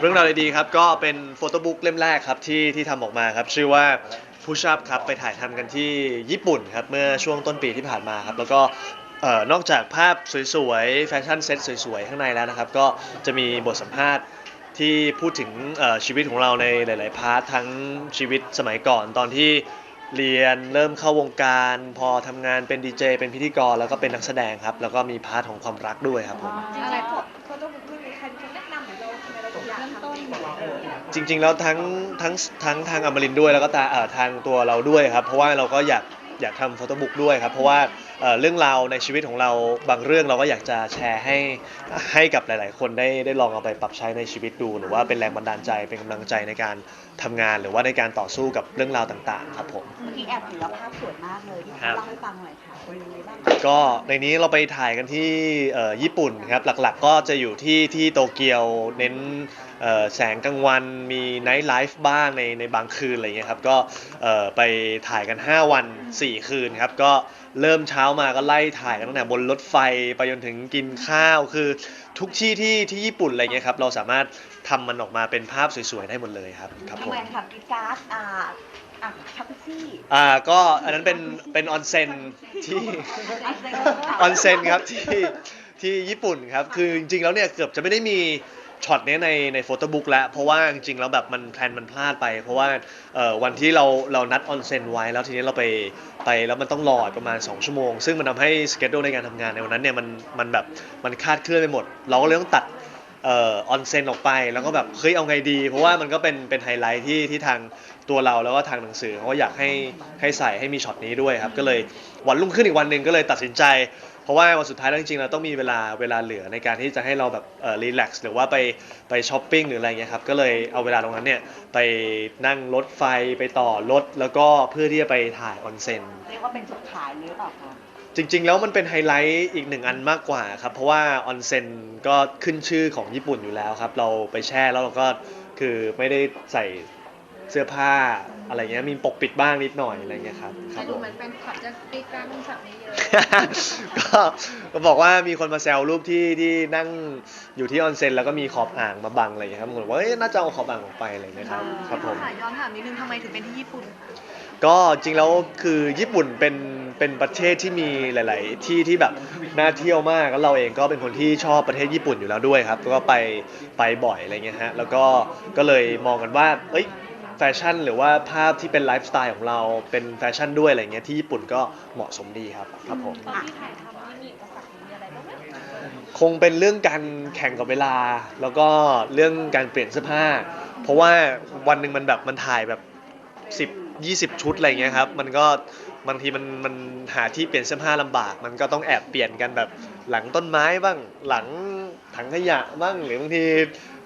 เรื่องราวดีๆครับก็เป็นโฟโต้บุ๊กเล่มแรกครับที่ที่ทำออกมาครับชื่อว่า Push Up ครับไปถ่ายทำกันที่ญี่ปุ่นครับเมื่อช่วงต้นปีที่ผ่านมาครับแล้วก็เอ่อนอกจากภาพสวยๆแฟชั่นเซ็ตสวยๆข้างในแล้วนะครับก็จะมีบทสัมภาษณ์ที่พูดถึงเอ่อชีวิตของเราในหลาย ๆ พาร์ททั้งชีวิตสมัยก่อนตอนที่เรียนเริ่มเข้าวงการ พอทำงานเป็นดีเจเป็นพิธีกรแล้วก็เป็นนักแสดงครับแล้วก็มีพาร์ทของความรักด้วยครับผม อะไรโฟโต้บุ๊ ต้นจริง ๆ แล้วทั้งทั้งทั้งทางอมรินทร์ด้วยแล้วก็ตาเอ่อทางตัวเราด้วยครับ เพราะว่าเราก็อยากอยากทำโฟโต้บุ๊กด้วยครับ เพราะว่า เรื่องราวในชีวิตของเราบางเรื่องเราก็อยากจะแชร์ให้ให้กับหลาย ๆ คนได้ได้ลองเอาไปปรับใช้ในชีวิตดู หรือว่าเป็นแรงบันดาลใจเป็นกำลังใจในการทำงาน หรือว่าในการต่อสู้กับเรื่องราวต่าง ๆ ครับผมเมื่อกี้แอบเห็นแล้วภาพสวยมากเลยที่ครับเล่าให้ฟังหน่อยค่ะเป็นยังไงบ้างก็ในนี้เราไปถ่ายกันที่ญี่ปุ่นครับหลัก ๆ ก็จะอยู่ที่ที่โตเกียวเน้นแสงกลางวันมีไนท์ไลฟ์บ้างในในบางคืนอะไรเงี้ยครับก็ไปถ่ายกัน 5 วัน 4 คืนครับก็ เริ่มเช้ามาก็ไล่ถ่ายกันตั้งแต่บนรถไฟไปจนถึงกินข้าวคือทุกที่ที่ที่ญี่ปุ่นอะไรเงี้ยครับเราสามารถทำมันออกมาเป็นภาพสวยๆได้หมดเลยครับครับผทำมไมค่ะกรีดการ์ดอ่าอะชักซี่อ่าก็อันนั้นเป็นเป็นออนเซ็นที่ ออนเซ็นครับที่ที่ญี่ปุ่นครับคือจริงๆแล้วเนี่ยเกือบจะไม่ได้มี ช็อตนี้ในในโฟโต้บุ๊กแล้ว เพราะว่าจริงๆแล้วแบบมันแพลนมันพลาดไป เพราะว่าวันที่เราเรานัดออนเซ็นไว้แล้วทีนี้เราไปไปแล้วมันต้องรออีกประมาณ 2 ชั่วโมง ซึ่งมันทำให้สเกจโดในการทำงานในวันนั้นเนี่ยมันมันแบบมันคาดเคลื่อนไปหมด เราก็เลยต้องตัดเอ่ออนเซ็นออกไปแล้วก็แบบเฮ้ยเอาไงดี เพราะว่ามันก็เป็นเป็นไฮไลท์ที่ที่ทางตัวเราแล้วก็ทางหนังสือเขาก็อยากให้ให้ใส่ให้มีช็อตนี้ด้วยครับก็เลยวันรุ่งขึ้นอีกวันหนึ่งก็เลยตัดสินใจ เพราะว่าวันสุดท้ายแล้วจริงๆเราต้องมีเวลาเวลาเหลือในการที่จะให้เราแบบเอ่อรีแลกซ์หรือว่าไปไปช้อปปิ้งหรืออะไรเงี้ยครับก็เลยเอาเวลาตรงนั้นเนี่ยไปนั่งรถไฟไปต่อรถแล้วก็เพื่อที่จะไปถ่ายออนเซ็นเรียกว่าเป็นจุดขายหรือเปล่าคะจริง ๆ แล้วมันเป็นไฮไลท์อีกหนึ่งอันมากกว่าครับเพราะว่าออนเซ็นก็ขึ้นชื่อของญี่ปุ่นอยู่แล้วครับเราไปแช่แล้วเราก็คือไม่ได้ใส่ เสื้อผ้าอะไรเงี้ยมีปกปิดบ้างนิดหน่อยอะไรเงี้ยครับคแต่รับดูผม เหมือนแฟนคลับจะตีกลางฉากนี้เยอะ ก็ก็บอกว่ามีคนมาแซวรูปที่ที่นั่งอยู่ที่ออนเซ็นแล้วก็มีขอบอ่างมาบังอะไรอย่างเงี้ยครับผมบอกว่าเอ้ยน่าจะเอาขอบอ่างออกไปอะไรอย่างเงี้ยครับครับผมค่ะย้อนถามนิดนึงทำไมถึงเป็นที่ญี่ปุ่น ก็จริงแล้วคือญี่ปุ่นเป็นเป็นประเทศที่มีหลาย ๆ ที่ที่แบบน่าเที่ยวมากแล้วเราเองก็เป็นคนที่ชอบประเทศญี่ปุ่นอยู่แล้วด้วยครับ ก็ไปไปบ่อยอะไรเงี้ยฮะแล้วก็ก็เลยมองกันว่าเอ้ย แฟชั่น หรือว่าภาพที่เป็นไลฟ์สไตล์ของเราเป็นแฟชั่นด้วยอะไรเงี้ยที่ญี่ปุ่นก็เหมาะสมดีครับครับผม ตอนที่ถ่ายทำนี่มีอุปสรรคมีอะไรบ้างไหมคงเป็นเรื่องการแข่งกับเวลา แล้วก็เรื่องการเปลี่ยนเสื้อผ้า เพราะว่าวันหนึ่งมันแบบมันถ่ายแบบ10 20 ชุดอะไรเงี้ยครับมันก็บางทีมันมันหาที่เปลี่ยนเสื้อผ้าลำบาก มันก็ต้องแอบเปลี่ยนกันแบบหลังต้นไม้บ้างหลังถังขยะบ้างหรือบางที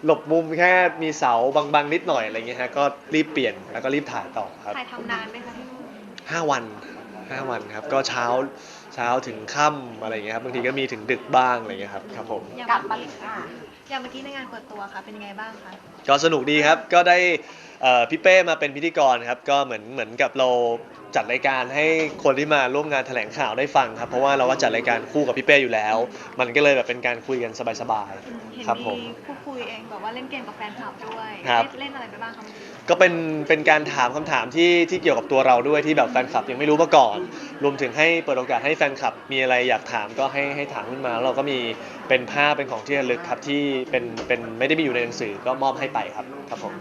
หลบมุมแค่มีเสาบางๆนิดหน่อยอะไรเงี้ยฮะก็รีบเปลี่ยนแล้วก็รีบถ่ายต่อครับถ่ายทำนานไหมคะที่นู่นห้าวันห้าวันครับ ก็เช้าเช้าถึงค่ำอะไรเงี้ยครับบางทีก็มีถึงดึกบ้างอะไรเงี้ยครับครับผม อย่างกลับมาอ่าอย่างเมื่อกี้ในงานเปิดตัวค่ะ เป็นยังไงบ้างคะ ก็สนุกดีครับ ก็ได้ เอ่อพี่เป้มาเป็นพิธีกรครับก็เหมือนเหมือนกับเราจัดรายการให้คนที่มาร่วมงานแถลงข่าวได้ฟังครับเพราะว่าเราก็จัดรายการคู่กับพี่เป้อยู่แล้ว มันก็เลยแบบเป็นการคุยกันสบายเห็นๆครับผมมีพูดคุยเองแบบว่าเล่นเกมกับแฟนคลับด้วยครับ เล่นเล่นอะไรไปบ้างคะเมื่อกี้ก็เป็นเป็นการถามคำถามที่ที่เกี่ยวกับตัวเราด้วยที่แบบแฟนคลับยังไม่รู้มาก่อน รวมถึงให้เปิดโอกาสให้แฟนคลับมีอะไรอยากถามก็ให้ให้ถามขึ้นมาแล้วเราก็มีเป็นภาพเป็นของที่ระลึกครับที่เป็นเป็นไม่ได้มีอยู่ในหนังสือก็มอบให้ไปครับครับผม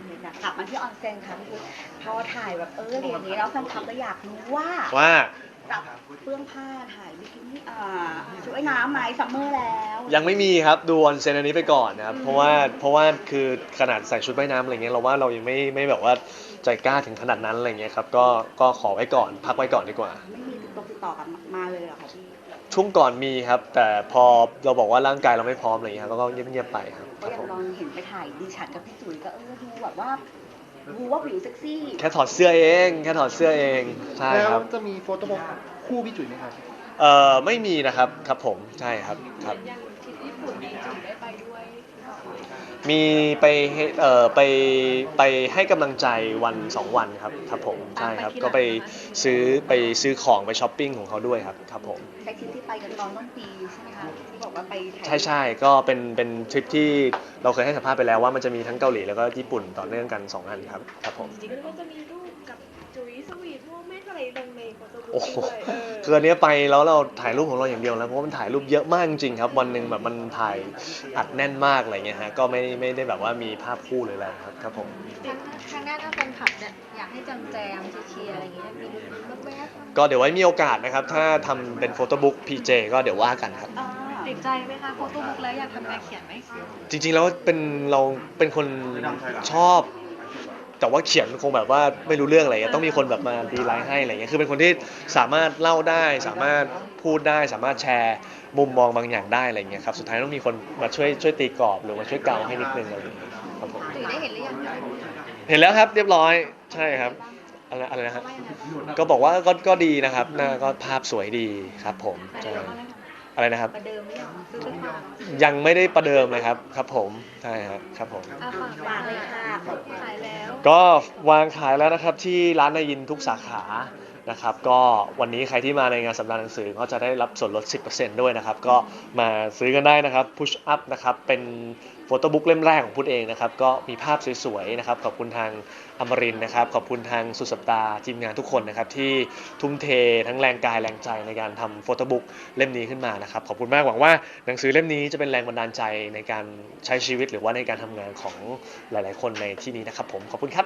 กลับมาที่ออนเซ็นค่ะพี่พุทธพอถ่ายแบบเอออย่างนี้แล้วแฟนคลับก็อยากรู้ว่าว่าจับเปื้องผ้าถ่ายบิกินี่อ่าชุดว่ายน้ำไหมซัมเมอร์แล้ว ยังไม่มีครับดูออนเซนอันนี้ไปก่อนนะครับเพราะว่าเพราะว่าคือขนาดใส่ชุดว่ายน้ำอะไรเงี้ยเราว่าเรายังไม่ไม่แบบว่าใจกล้าถึงขนาดนั้นอะไรเงี้ยครับก็ก็ขอไว้ก่อนพักไว้ก่อนดีกว่า ไม่มีติดต่อติดต่อกลับมาเลยเหรอคะพี่ ช่วงก่อนมีครับ แต่พอเราบอกว่าร่างกายเราไม่พร้อมอะไรเงี้ยครับก็เงียบๆไปครับคก็รับอย่างผมตอนเห็นไปถ่ายดิฉันกับพี่จุ๋ยก็เออดูแบบว่าดูว่าผิวเซ็กซี่แค่ถอดเสื้อเอง แค่ถอดเสื้อเองใช่แล้วครับจะมีโฟโต้บุ๊กคู่พี่จุ๋ยไหมครับ เอ่อไม่มีนะครับครับผมใช่ครับครับ อย่างที่ญี่ปุ่นนี่จุ๋ยได้ไปด้วย มีไปให้เอ่อไปไปให้กำลังใจวันสองวันครับครับผมใช่ครับก็ไปซื้อไปซื้อของไปช้อปปิ้งของเขาด้วยครับครับผมใช้ทริปที่ไปกันตอนต้นปีใช่ไหมคะที่บอกว่าไปถ่ายใช่ใช่ก็เป็นเป็นทริปที่เราเคยให้สัมภาษณ์ไปแล้วว่ามันจะมีทั้งเกาหลีแล้วก็ญี่ปุ่นต่อเนื่องกันสองอันครับครับผม จริงๆก็จะมีรูปกับจุ๋ยสวีทโมเมนต์อะไรลงในโฟโต้บุ๊กโอ้โห ด้วยเออคืออันเนี้ยไปแล้วเราถ่ายรูปของเราอย่างเดียวแล้วเพราะว่ามันถ่ายรูปเยอะมากจริงๆครับ วันหนึ่งแบบมันถ่ายอัดแน่นมากอะไรเงี้ยฮะก็ไม่ไม่ได้แบบว่ามีภาพคู่เลยอะไรครับครับผมครั้งหน้าถ้าแฟนคลับเนี่ยอยากให้จำแจมเชียร์อะไรอย่างเงี้ยมีรูปแวบๆก็เดี๋ยวไว้มีโอกาสนะครับ ถ้าทำเป็นโฟโต้บุ๊ก PJ ก็เดี๋ยวว่ากันครับ อ่าติดใจไหมคะโฟโต้บุ๊กแล้วอยากทำงานเขียนไหมจริงๆแล้วเป็นเราเป็นคนชอบ แต่ว่าเขียนคงแบบว่าไม่รู้เรื่องอะไรเงี้ยต้องมีคนแบบมาดีไลน์ให้อะไรเงี้ยคือเป็นคนที่สามารถเล่าได้ สามารถพูดได้ สามารถแชร์ มุมมองบางอย่างได้อะไรเงี้ยครับสุดท้ายต้องมีคนมาช่วยช่วยตีกรอบหรือมาช่วยเกาให้นิดนึงอะไรอย่างเงี้ยครับผมจุ๋ยได้เห็นหรือยังเห็นแล้วครับเรียบร้อยใช่ครับอะไรอะไรนะฮะก็บอกว่าก็ก็ดีนะครับหน้าก็ภาพสวยดีครับผมใช่อะไรนะครับประเดิมหรือยังซื้อหรือเปล่ายังไม่ได้ประเดิมเลยครับครับผมใช่ครับครับผม อะฝากวางเลยค่ะขายแล้ว ก็วางขายแล้วนะครับที่ร้านนายินทุกสาขา นะครับก็วันนี้ใครที่มาในงานสัปดาห์หนังสือก็จะได้รับส่วนลด 10%ด้วยนะครับ ก็มาซื้อกันได้นะครับ Push Up นะครับเป็นโฟโต้บุ๊กเล่มแรกของพุทธเองนะครับ ก็มีภาพสวยๆนะครับ ขอบคุณทางอมรินทร์นะครับ ขอบคุณทางสุดสัปดาห์ทีมงานทุกคนนะครับ ที่ทุ่มเททั้งแรงกายแรงใจในการทำโฟโต้บุ๊กเล่มนี้ขึ้นมานะครับ ขอบคุณมากหวังว่าหนังสือเล่มนี้จะเป็นแรงบันดาลใจในการใช้ชีวิตหรือว่าในการทำงานของหลาย ๆ คนในที่นี้นะครับ ผมขอบคุณครับ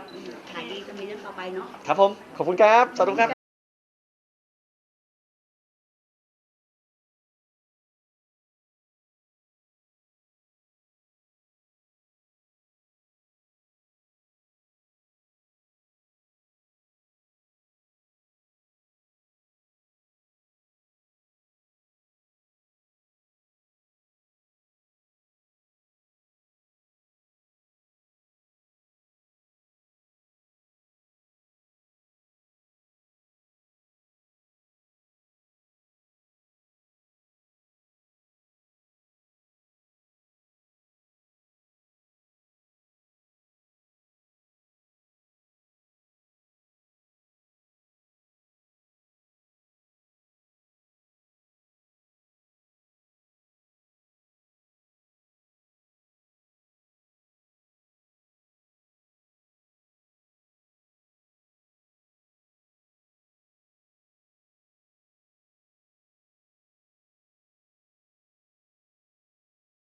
ขายดีจะมีเรื่องต่อไปเนาะครับผมขอบคุณครับสวัสดีครับ